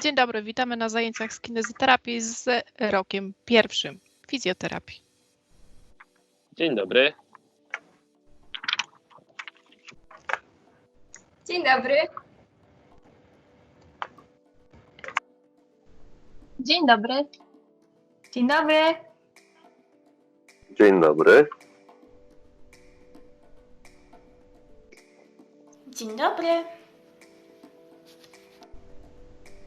Dzień dobry, witamy na zajęciach z kinezoterapii z rokiem pierwszym fizjoterapii. Dzień dobry. Dzień dobry. Dzień dobry. Dzień dobry. Dzień dobry. Dzień dobry.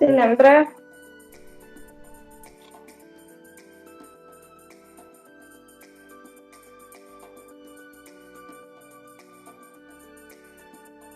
Se lembra?